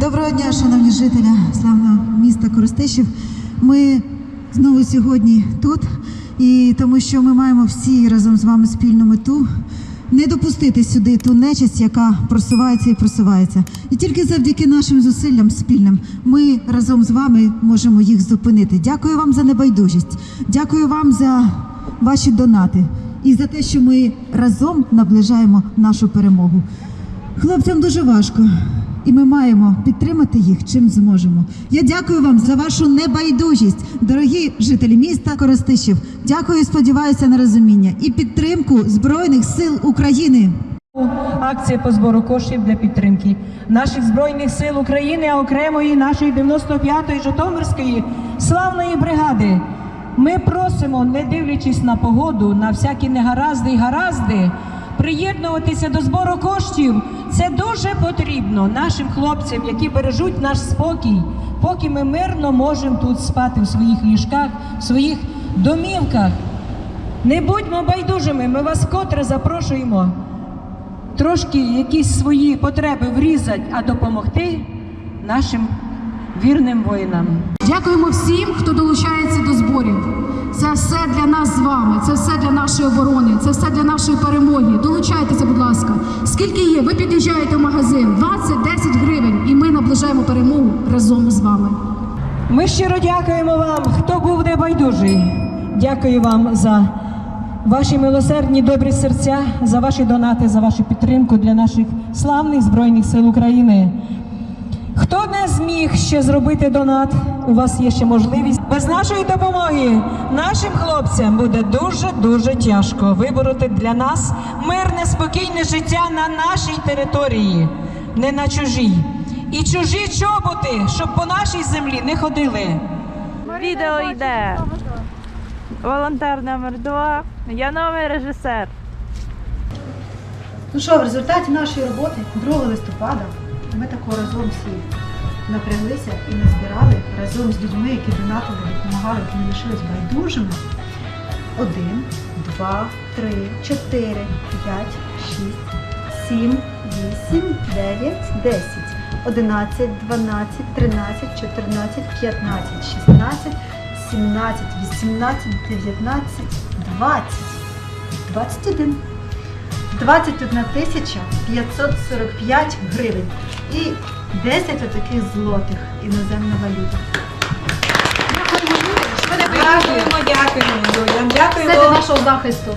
Доброго дня, шановні жителі славного міста Коростишів. Ми знову сьогодні тут, і тому що ми маємо всі разом з вами спільну мету не допустити сюди ту нечисть, яка просувається і просувається. І тільки завдяки нашим зусиллям спільним ми разом з вами можемо їх зупинити. Дякую вам за небайдужість. Дякую вам за ваші донати і за те, що ми разом наближаємо нашу перемогу. Хлопцям дуже важко, і ми маємо підтримати їх чим зможемо. Я дякую вам за вашу небайдужість, дорогі жителі міста Коростишів. Дякую, і сподіваюся на розуміння і підтримку Збройних сил України. Акція по збору коштів для підтримки наших збройних сил України, а окремої нашої 95-ї Житомирської славної бригади. Ми просимо, не дивлячись на погоду, на всякі негаразди і гаразди, приєднуватися до збору коштів. Це дуже потрібно нашим хлопцям, які бережуть наш спокій, поки ми мирно можемо тут спати в своїх ліжках, в своїх домівках. Не будьмо байдужими, ми вас котре запрошуємо трошки якісь свої потреби врізати, а допомогти нашим вірним воїнам. Дякуємо всім, хто долучається до зборів. Це все для нас з вами, це все для нашої оборони, це все для нашої перемоги. Долучайтеся, будь ласка. Скільки є? Ви під'їжджаєте в магазин 20-10 гривень, і ми наближаємо перемогу разом з вами. Ми щиро дякуємо вам, хто був небайдужий. Дякую вам за ваші милосердні добрі серця, за ваші донати, за вашу підтримку для наших славних Збройних сил України. Хто не зміг ще зробити донат, у вас є ще можливість. Без нашої допомоги нашим хлопцям буде дуже дуже тяжко вибороти для нас мирне, спокійне життя на нашій території, не на чужій. І чужі чоботи, щоб по нашій землі не ходили. Відео йде. Волонтер номер 2 Я новий режисер. Ну що, в результаті нашої роботи 2 листопада ми тако разом всі напряглися і назбирали разом з людьми, які донатили, допомагали, які не лишились байдужими. Один, два, три, чотири, п'ять, шість, сім, вісім, дев'ять, десять, одинадцять, дванадцять, тринадцять, чотирнадцять, п'ятнадцять, шістнадцять, сімнадцять, вісімнадцять, дев'ятнадцять, двадцять, двадцять один. 21 тисяча 545 гривень і 10 отаких злотих іноземна валюта. Дякуємо, Дякуємо, дякуємо Все для дякуємо. нашого захисту.